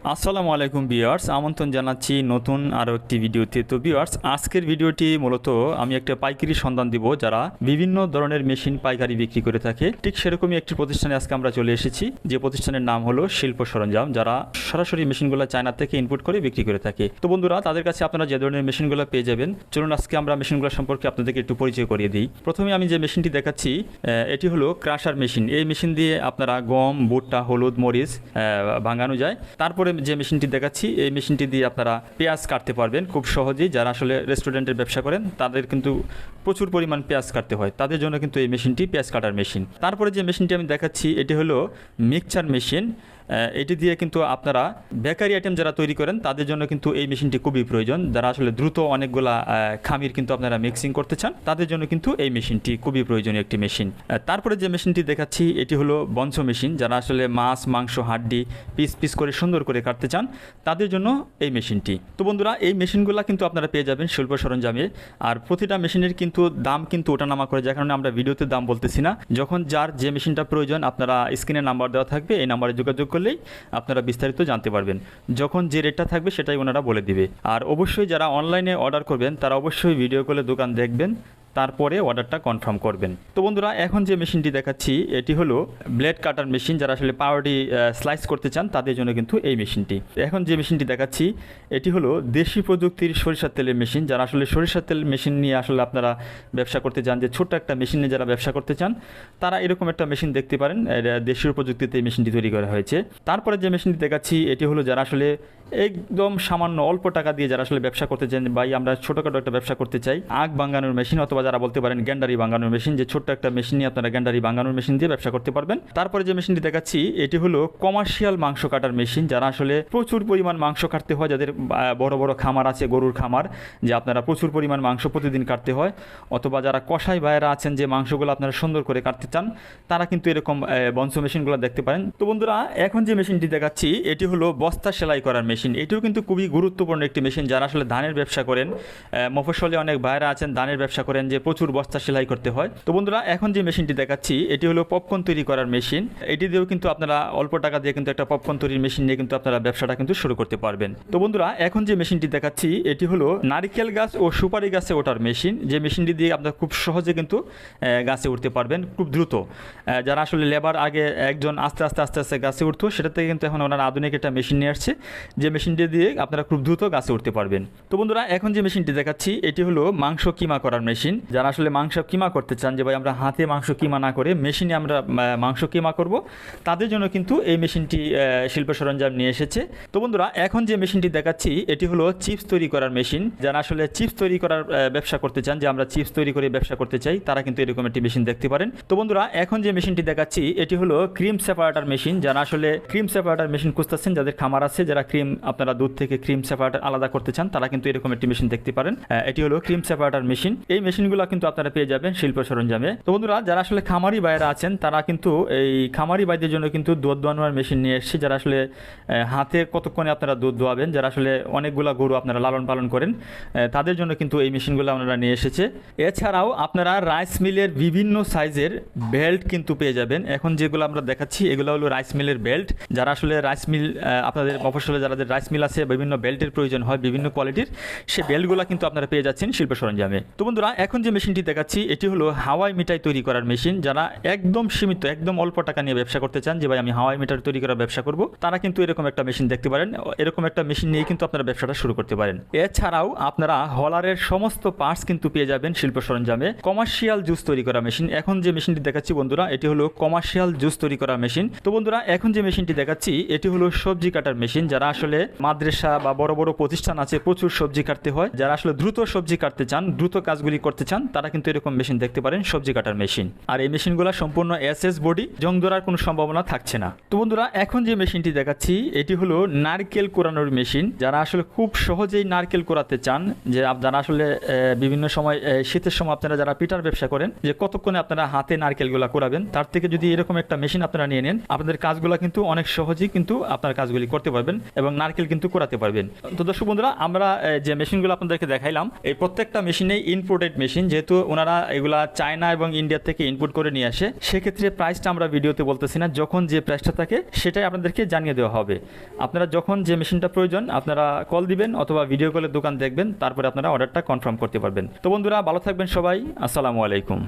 আসসালামু আলাইকুম বিয়ার্স আমন্ত্রণ জানাচ্ছি নতুন আরও একটি ভিডিওতে। তো বিয়ার্স আজকের ভিডিওটি মূলত আমি একটা পাইকারি সন্ধান দিব যারা বিভিন্ন ধরনের মেশিন পাইকারি বিক্রি করে থাকে। ঠিক সেরকমই একটি প্রতিষ্ঠানে আজকে আমরা চলে এসেছি, যে প্রতিষ্ঠানের নাম হলো শিল্প সরঞ্জাম, যারা সরাসরি মেশিনগুলো চায়না থেকে ইনপুট করে বিক্রি করে থাকে। তো বন্ধুরা, তাদের কাছে আপনারা যে ধরনের মেশিনগুলো পেয়ে যাবেন, চলুন আজকে আমরা মেশিনগুলো সম্পর্কে আপনাদেরকে একটু পরিচয় করিয়ে দিই। প্রথমে আমি যে মেশিনটি দেখাচ্ছি এটি হলো ক্রাশার মেশিন। এই মেশিন দিয়ে আপনারা গম, ভুট্টা, হলুদ, মরিচ ভাঙানো যায়। তারপরে যে মেশিনটি দেখাচ্ছি, এই মেশিনটি দিয়ে আপনারা পেঁয়াজ কাটতে পারবেন খুব সহজেই। যারা আসলে রেস্টুরেন্টের ব্যবসা করেন, তাদের কিন্তু প্রচুর পরিমাণ পেঁয়াজ কাটতে হয়। তাদের জন্য কিন্তু এই মেশিনটি পেঁয়াজ কাটার মেশিন। তারপরে যে মেশিনটি আমি দেখাচ্ছি, এটি হলো মিক্সচার মেশিন। এটি দিয়ে কিন্তু আপনারা বেকারি আইটেম যারা তৈরি করেন, তাদের জন্য কিন্তু এই মেশিনটি খুবই প্রয়োজন। যারা আসলে দ্রুত অনেকগুলা খামির কিন্তু আপনারা মিক্সিং করতে চান, তাদের জন্য কিন্তু এই মেশিনটি খুবই প্রয়োজনীয় একটি মেশিন। তারপরে যে মেশিনটি দেখাচ্ছি, এটি হলো বঞ্চ মেশিন। যারা আসলে মাছ, মাংস, হাড্ডি পিস পিস করে সুন্দর করে কাটতে চান, তাদের জন্য এই মেশিনটি। তো বন্ধুরা, এই মেশিনগুলো কিন্তু আপনারা পেয়ে যাবেন শিল্প সরঞ্জামে। আর প্রতিটা মেশিনের কিন্তু দাম কিন্তু ওঠানামা করে, যার কারণে আমরা ভিডিওতে দাম বলতেছি না। যখন যার যে মেশিনটা প্রয়োজন, আপনারা স্ক্রিনে নাম্বার দেওয়া থাকবে, এই নাম্বারে যোগাযোগ করলেই আপনারা বিস্তারিত জানতে পারবেন। যখন যে রেটটা থাকবে সেটাই ওনারা বলে দিবে। আর অবশ্যই যারা অনলাইনে অর্ডার করবেন, তারা অবশ্যই ভিডিও কলে দোকান দেখবেন। তারপরে অর্ডারটা কনফার্ম করবেন। তো বন্ধুরা, এখন যে মেশিনটি দেখাচ্ছি, এটি হলো ব্লেড কাটার মেশিন যারা আসলে পাউরুটি স্লাইস করতে চান, তাদের জন্য কিন্তু এই মেশিনটি। এখন যে মেশিনটি দেখাচ্ছি, এটি হলো দেশি প্রযুক্তির সরিষার তেলের মেশিন যারা আসলে সরিষার তেল মেশিন নিয়ে আসলে আপনারা ব্যবসা করতে চান, যে ছোট্ট একটা মেশিন নিয়ে যারা ব্যবসা করতে চান, তারা এরকম একটা মেশিন দেখতে পারেন। দেশীয় প্রযুক্তিতে এই মেশিনটি তৈরি করা হয়েছে। তারপরে যে মেশিনটি দেখাচ্ছি, এটি হলো যারা আসলে একদম সামান্য অল্প টাকা দিয়ে যারা আসলে ব্যবসা করতে চান, ভাই, আমরা ছোটোখাটো একটা ব্যবসা করতে চাই, আগ বাঙ্গানোর মেশিন অথবা যারা বলতে পারেন গ্যান্ডারি বাঙ্গানোর মেশিন, যে ছোট্ট একটা মেশিন নিয়ে আপনারা গ্যান্ডারি বাঙানোর মেশিন দিয়ে ব্যবসা করতে পারবেন। তারপরে যে মেশিনটি দেখাচ্ছি, এটি হলো কমার্শিয়াল মাংস কাটার মেশিন, যারা আসলে প্রচুর পরিমাণ মাংস কাটতে হয়, যাদের বড় বড় খামার আছে, গরুর খামার, যে আপনারা প্রচুর পরিমাণ মাংস প্রতিদিন কাটতে হয়, অথবা যারা কষাই ভাইয়েরা আছেন যে মাংসগুলো আপনারা সুন্দর করে কাটতে চান, তারা কিন্তু এরকম বঞ্চ মেশিনগুলো দেখতে পারেন। তো বন্ধুরা, এখন যে মেশিনটি দেখাচ্ছি, এটি হলো বস্তা সেলাই করার মেশিন। এটিও কিন্তু খুবই গুরুত্বপূর্ণ একটি মেশিন, যারা আসলে ধানের ব্যবসা করেন মফসলে অনেক ভাইয়েরা আছেন, ধানের ব্যবসা করেন যে প্রচুর বস্তা সেলাই করতে হয়। তো বন্ধুরা, এখন যে মেশিনটি দেখাচ্ছি, এটি হলো পপকর্ন তৈরি করার মেশিন। এটি দিয়েও কিন্তু আপনারা অল্প টাকা দিয়ে কিন্তু একটা পপকর্ন তৈরির মেশিন নিয়ে কিন্তু আপনারা ব্যবসাটা কিন্তু শুরু করতে পারবেন। তো বন্ধুরা, এখন যে মেশিনটি দেখাচ্ছি, এটি হলো নারিকেল গাছ ও সুপারি গাছে ওঠার মেশিন। যে মেশিনটি দিয়ে আপনারা খুব সহজে কিন্তু গাছে উঠতে পারবেন, খুব দ্রুত। যারা আসলে লেবার আগে একজন আস্তে আস্তে আস্তে আস্তে গাছে উঠতো, সেটা থেকে কিন্তু এখন ওনারা আধুনিক একটা মেশিন নিয়ে আসছে। যে মেশিনটি দিয়ে আপনারা খুব দ্রুত গাছে উঠতে পারবেন। তো বন্ধুরা, এখন যে মেশিনটি দেখাচ্ছি, এটি হলো মাংস কিমা করার মেশিন। যারা আসলে মাংস কিমা করতে চান, যে ভাই আমরা হাতে মাংস কিমা না করে মেশিনে আমরা মাংস কিমা করব, তাদের জন্য কিন্তু এই মেশিনটি শিল্প সরঞ্জাম নিয়ে এসেছে। তো বন্ধুরা, এখন যে মেশিনটি দেখাচ্ছি, এটি হলো চিপস তৈরি করার মেশিন। যারা আসলে চিপস তৈরি করার ব্যবসা করতে চান, যে আমরা চিপস তৈরি করে ব্যবসা করতে চাই, তারা কিন্তু এরকম একটি মেশিন দেখতে পারেন। তো বন্ধুরা, এখন যে মেশিনটি দেখাচ্ছি, এটি হলো ক্রিম সেপারেটার মেশিন। যারা আসলে ক্রিম সেপারেটার মেশিন খুঁজতেছেন, যাদের খামার আছে, যারা ক্রিম, আপনারা দুধ থেকে ক্রিম সেপারেটার আলাদা করতে চান, তারা কিন্তু এরকম একটি মেশিন দেখতে পারেন। এটি হলো ক্রিম সেপারেটার মেশিন। এই মেশিনগুলো কিন্তু আপনারা পেয়ে যাবেন শিল্প সরঞ্জামে। তো বন্ধুরা, যারা আসলে খামারি বাইরা আছেন, তারা কিন্তু এই খামারি বাইদের জন্য কিন্তু দুধ দোয়ানোর মেশিন নিয়ে এসেছে, যারা আসলে হাতে কতক্ষণে আপনারা দুধ দোয়াবেন যারা আসলে অনেকগুলা গরু আপনারা লালন পালন করেন তাদের জন্য কিন্তু এই মেশিনগুলো আপনারা নিয়ে এসেছে। এছাড়াও আপনারা রাইস মিলের বিভিন্ন সাইজের বেল্ট কিন্তু পেয়ে যাবেন। এখন যেগুলো আমরা দেখাচ্ছি, এগুলো হলো রাইস মিলের বেল্ট। যারা আসলে রাইস মিল আপনাদের মফসলে যাদের রাইস মিল আছে, বিভিন্ন বেল্টের প্রয়োজন হয় বিভিন্ন কোয়ালিটির সেই বেল্টগুলো কিন্তু আপনারা পেয়ে যাচ্ছেন শিল্প সরঞ্জামে। তো বন্ধুরা, এখন যে মেশিনটি দেখাচ্ছি, এটি হলো হাওয়াই মিঠাই তৈরি করার মেশিন। যারা একদম সীমিত, একদম অল্প টাকা নিয়ে ব্যবসা করতে চান, যে ভাই আমি হাওয়াই মিঠাই তৈরি করার ব্যবসা করব, তারা কিন্তু এরকম একটা মেশিন দেখতে পারেন। এরকম একটা মেশিন নিয়ে কিন্তু আপনারা ব্যবসাটা শুরু করতে পারেন। এছাড়াও আপনারা হলারের সমস্ত পার্টস কিন্তু পেয়ে যাবেন শিল্প সরঞ্জামে। কমার্শিয়াল জুস তৈরি করা মেশিন। এখন যে মেশিনটি দেখাচ্ছি বন্ধুরা, এটি হলো কমার্শিয়াল জুস তৈরি করা মেশিন। তো বন্ধুরা, এখন যে মেশিনটি দেখাচ্ছি, এটি হলো সবজি কাটার মেশিন। যারা আসলে মাদ্রাসা বা বড় বড় প্রতিষ্ঠান আছে, প্রচুর সবজি কাটতে হয়। যারা আসলে দ্রুত সবজি কাটতে চান, দ্রুত কাজগুলি করতে চান, তারা কিন্তু এরকম মেশিন দেখতে পারেন, সবজি কাটার মেশিন। আর এই মেশিনগুলো সম্পূর্ণ এস এস বডি, জং ধরার কোনো সম্ভাবনা থাকছে না। তো বন্ধুরা, এখন যে মেশিনটি দেখাচ্ছি, এটি হলো নারকেল কোরানোর মেশিন। যারা আসলে খুব সহজেই নারকেল কোরাতে চান, যে যারা আসলে বিভিন্ন সময় শীতের সময় আপনারা যারা পিঠার ব্যবসা করেন, যে কতক্ষণে আপনারা হাতে নারকেলগুলো কোরাবেন, তার থেকে যদি এরকম একটা মেশিন আপনারা নিয়ে নেন, আপনাদের কাজগুলো কিন্তু অনেক সহজেই কিন্তু আপনার কাজগুলি করতে পারবেন এবং নারকেল কিন্তু কোরাতে পারবেন। তো দর্শক বন্ধুরা, আমরা যে মেশিনগুলো আপনাদেরকে দেখাইলাম, এই প্রত্যেকটা মেশিনেই ইনপোর্টেড মেশিন মেশিন যেহেতু ওনারা এগুলা চায়না এবং ইন্ডিয়া থেকে ইনপুট করে নিয়ে আসে, সেক্ষেত্রে প্রাইসটা আমরা ভিডিওতে বলতেছি না, যখন যে প্রাইসটা থাকে সেটাই আপনাদেরকে জানিয়ে দেওয়া হবে। আপনারা যখন যে মেশিনটা প্রয়োজন, আপনারা কল দিবেন অথবা ভিডিও কলের দোকান দেখবেন, তারপরে আপনারা অর্ডারটা কনফার্ম করতে পারবেন। তো বন্ধুরা, ভালো থাকবেন সবাই, আসসালামু আলাইকুম।